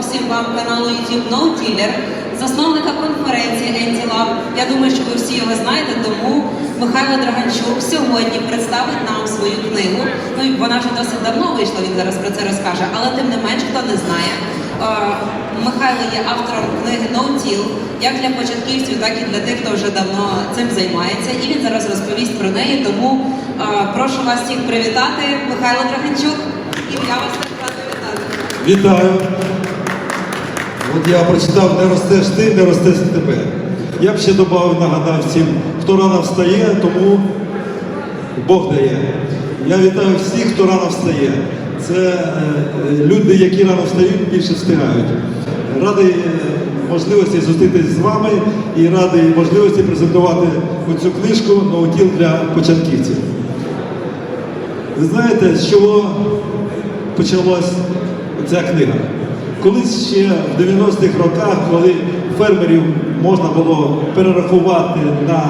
всім вам каналу YouTube No Tiller, засновника конференції Anti-Lab. Я думаю, що ви всі його знаєте, тому Михайло Драганчук сьогодні представить нам свою книгу. Ну вона вже досить давно вийшла, він зараз про це розкаже, але тим не менш, хто не знає. е, Михайло є автором книги Till, як для початківців, так і для тих, хто вже давно цим займається. І він зараз розповість про неї. Тому е, прошу вас всіх привітати, Михайло Драганчук. І я вас так рада. Вітаю. От я прочитав, не ростеш ти, не ростеш тебе. Я б ще додав, нагадав всім, хто рано встає, тому Бог дає. Я вітаю всіх, хто рано встає. Це е, люди, які рано встають, більше встигають. Радий е, можливості зустрітися з вами і радий можливості презентувати цю книжку «Ноутіл для початківців. Ви знаєте, з чого почалась ця книга? Колись ще в 90-х роках, коли фермерів можна було перерахувати на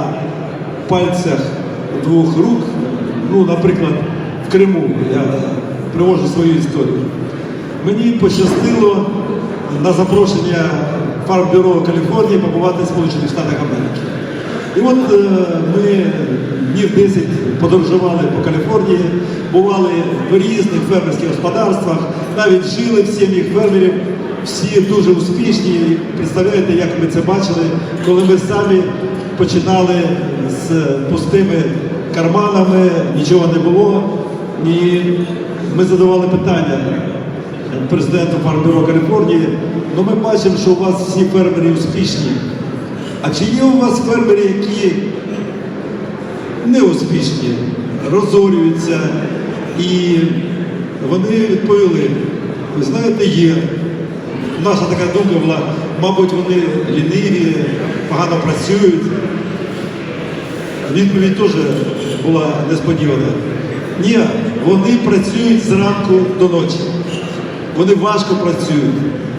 пальцях двох рук, ну, наприклад, в Криму, я привожу свою історію. Мені пощастило на запрошення фармбюро Каліфорнії побувати в Сполучених Штатах Америки. І от е, ми днів 10 подорожували по Каліфорнії, бували в різних фермерських господарствах, навіть жили в сім'ях фермерів, всі дуже успішні. Представляєте, як ми це бачили, коли ми самі починали з пустими карманами, нічого не було. І ми задавали питання президенту фармбюро Каліфорнії, ну ми бачимо, що у вас всі фермери успішні. А чи є у вас фермери, які неуспішні, розорюються? І вони відповіли, ви знаєте, є. Наша така думка була, мабуть, вони ліниві, погано працюють. Відповідь теж була несподівана. Ні, вони працюють зранку до ночі. Вони важко працюють,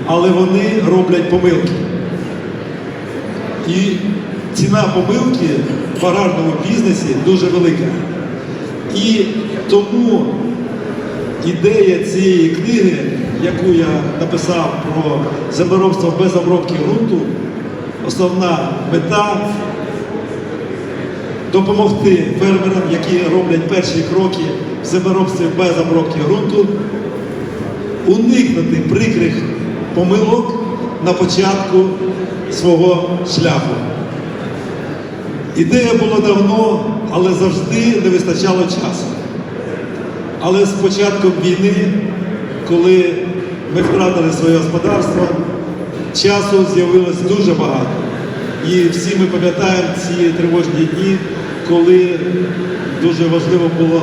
але вони роблять помилки. І ціна помилки в аграрному бізнесі дуже велика. І тому ідея цієї книги, яку я написав про землеробство без обробки ґрунту, основна мета допомогти фермерам, які роблять перші кроки в землеробстві без обробки ґрунту, уникнути прикрих помилок на початку свого шляху. Ідея була давно, але завжди не вистачало часу. Але з початком війни, коли ми втратили своє господарство, часу з'явилось дуже багато. І всі ми пам'ятаємо ці тривожні дні, коли дуже важливо було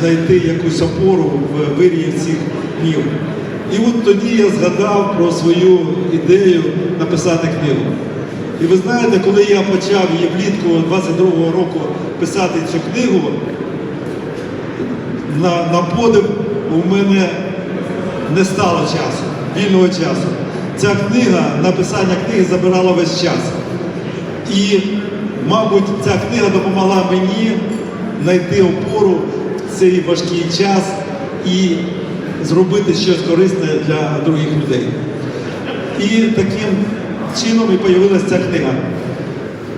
знайти якусь опору в вирії цих днів. І от тоді я згадав про свою ідею написати книгу. І ви знаєте, коли я почав її влітку 22-го року писати цю книгу, на, на подив у мене не стало часу, вільного часу. Ця книга, написання книги забирала весь час. І, мабуть, ця книга допомогла мені знайти опору в цей важкий час і зробити щось корисне для других людей. І таким чином і появилася ця книга.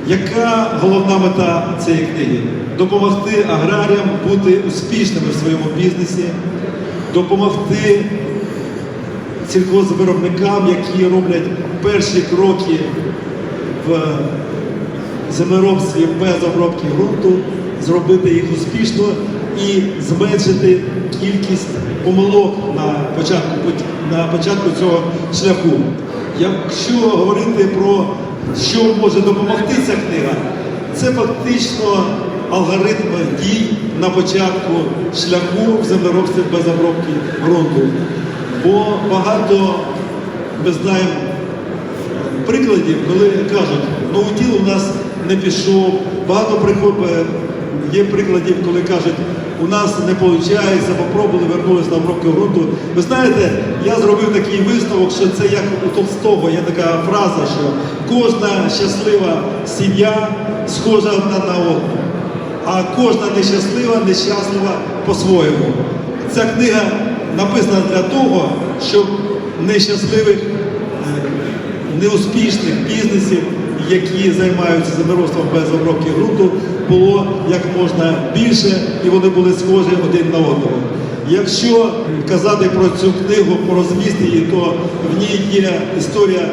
Яка головна мета цієї книги? Допомогти аграріям бути успішними в своєму бізнесі, допомогти сільхозвиробникам, які роблять перші кроки в землеробстві без обробки ґрунту, зробити їх успішно і зменшити кількість помилок на початку, на початку цього шляху. Якщо говорити про що може допомогти ця книга, це фактично алгоритм дій на початку шляху в землеробстві без обробки ґрунту. Бо багато ми знаємо прикладів, коли кажуть, ноутіл у нас не пішов, багато приход- е, є прикладів, коли кажуть, у нас не виходить, попробували, вернулися на обробку ґрунту. Ви знаєте, я зробив такий висновок, що це як у Толстого, є така фраза, що кожна щаслива сім'я схожа одна на одну, а кожна нещаслива, нещаслива по-своєму. Ця книга написана для того, щоб нещасливих, е, неуспішних бізнесів, які займаються землеробством без обробки ґрунту, було як можна більше, і вони були схожі один на одного. Якщо казати про цю книгу, про зміст її, то в ній є історія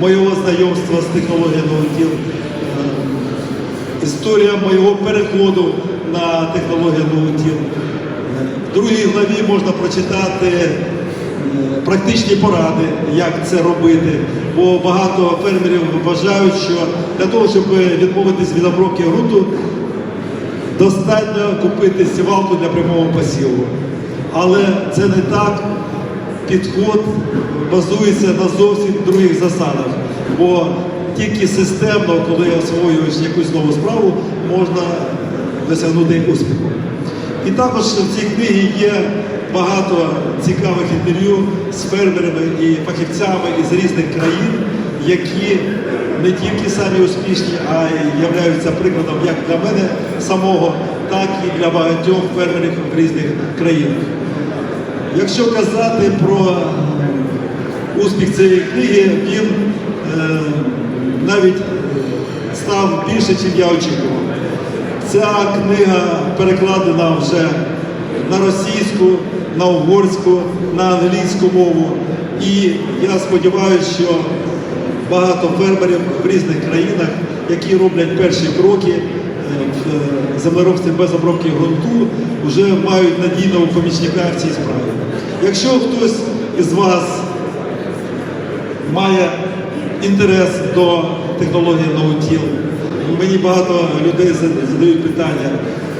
моєго знайомства з технологією наутіл, е, історія моєго переходу на технологію наутіл. В другій главі можна прочитати практичні поради, як це робити. Бо багато фермерів вважають, що для того, щоб відмовитись від обробки ґрунту, достатньо купити сівалку для прямого посіву. Але це не так. Підход базується на зовсім других засадах. Бо тільки системно, коли освоюєш якусь нову справу, можна досягнути успіху. І також в цій книгі є багато цікавих інтерв'ю з фермерами і фахівцями із різних країн, які не тільки самі успішні, а й являються прикладом як для мене самого, так і для багатьох фермерів в різних країнах. Якщо казати про успіх цієї книги, він е, навіть став більше, ніж я очікував. Ця книга перекладена вже на російську, на угорську, на англійську мову. І я сподіваюся, що багато фермерів в різних країнах, які роблять перші кроки е, в землеробстві без обробки ґрунту, вже мають надійного помічника в цій справі. Якщо хтось із вас має інтерес до технології наутіл. Мені багато людей задають питання,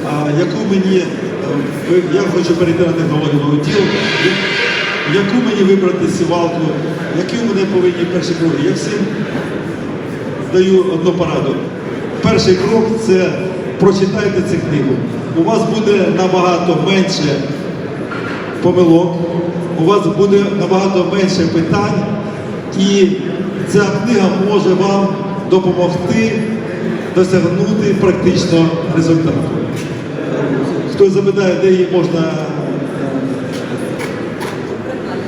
а яку мені, е, я хочу перейти на технологію наутіл, яку мені вибрати сівалку, які мене повинні перші кроки. Я всім даю одну пораду. Перший крок це прочитайте цю книгу. У вас буде набагато менше помилок, у вас буде набагато менше питань, і ця книга може вам допомогти досягнути практично результату. Хтось запитає, де її можна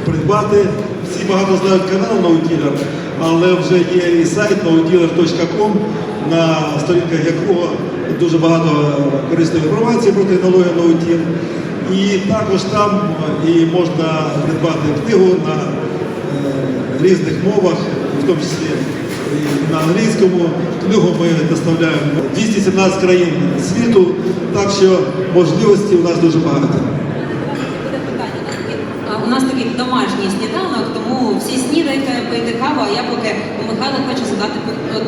придбати. Всі багато знають канал Наутілер, але вже є і сайт nautiler.com, на сторінках якого дуже багато корисної інформації про технологію Наутіл. І також там і можна придбати книгу на е, різних мовах, в тому числі на англійському. Книгу ми доставляємо 217 країн світу, так що можливості у нас дуже багато. У нас такий- домашній сніданок, тому всі снідайте, пийте каву, а я поки Михайла хочу задати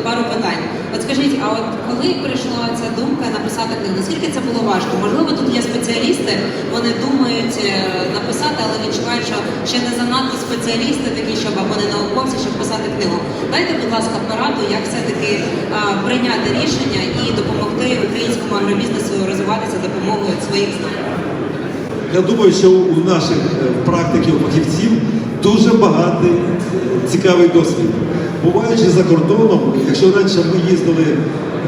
пару питань. От скажіть, а от коли прийшла ця думка написати книгу, наскільки це було важко? Можливо, тут є спеціалісти, вони думають е, написати, але відчувають, що ще не занадто спеціалісти такі, щоб або не науковці, щоб писати книгу. Дайте, будь ласка, пораду, як все-таки прийняти рішення і допомогти українському агробізнесу розвиватися допомогою своїх знань. Я думаю, що у наших е, практиків, фахівців дуже багатий е, цікавий досвід. Буваючи за кордоном, якщо раніше ми їздили,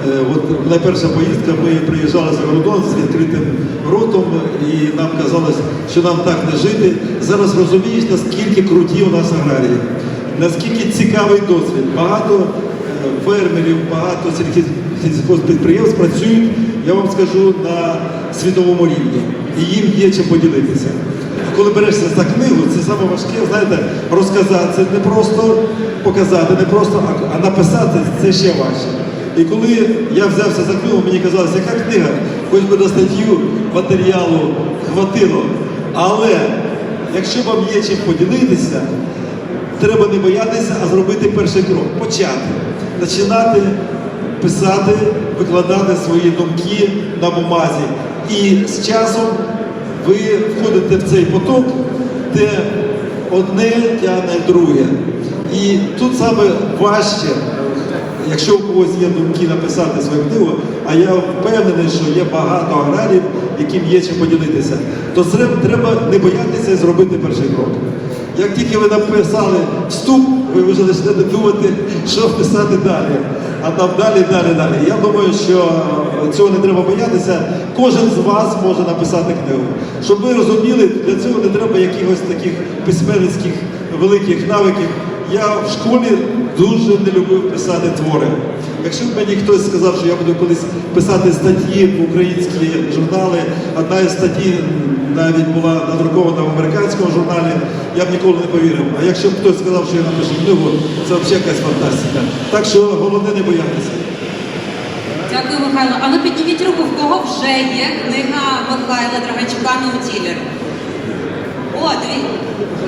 е, от найперша поїздка, ми приїжджали за кордон з відкритим ротом, і нам казалось, що нам так не жити. Зараз розумієш, наскільки круті у нас аграрії, наскільки цікавий досвід. Багато фермерів, багато сільхіз- працюють, я вам скажу, на світовому рівні. І їм є чим поділитися. Коли берешся за книгу, це саме важке, знаєте, розказати, це не просто показати, не просто, а, написати це ще важче. І коли я взявся за книгу, мені казалось, яка книга, хоч би на статтю матеріалу хватило. Але якщо вам є чим поділитися, треба не боятися, а зробити перший крок. Почати. Починати писати, викладати свої думки на бумазі. І з часом ви входите в цей поток, де одне тягне друге. І тут саме важче, якщо у когось є думки написати свою книгу, а я впевнений, що є багато аграрів, яким є чим поділитися, то треба не боятися і зробити перший крок. Як тільки ви написали вступ, ви вже почнете думати, що писати далі. А там далі, далі, далі. Я думаю, що цього не треба боятися. Кожен з вас може написати книгу. Щоб ви розуміли, для цього не треба якихось таких письменницьких великих навиків. Я в школі дуже не любив писати твори. Якщо б мені хтось сказав, що я буду колись писати статті в українські журнали, одна із статті навіть була надрукована в американському журналі, я б ніколи не повірив. А якщо б хтось сказав, що я напишу книгу, це взагалі якась фантастика. Так що головне не боятися. Дякую, Михайло. А ну підніміть руку, в кого вже є книга Михайла Драганчука «Ноутілер». О, дивіться,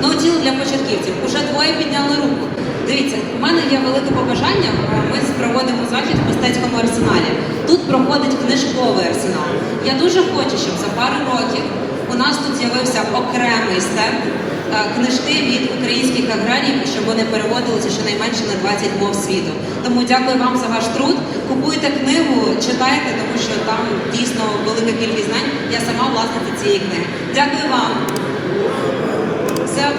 ноутіл для початківців. Уже двоє підняли руку. Дивіться, у мене є велике побажання. Ми проводимо захід в мистецькому арсеналі. Тут проходить книжковий арсенал. Я дуже хочу, щоб за пару років у нас тут з'явився окремий стенд е, книжки від українських аграріїв, щоб вони переводилися щонайменше на 20 мов світу. Тому дякую вам за ваш труд. Купуйте книгу, читайте, тому що там дійсно велика кількість знань. Я сама власниця цієї книги. Дякую вам. Все.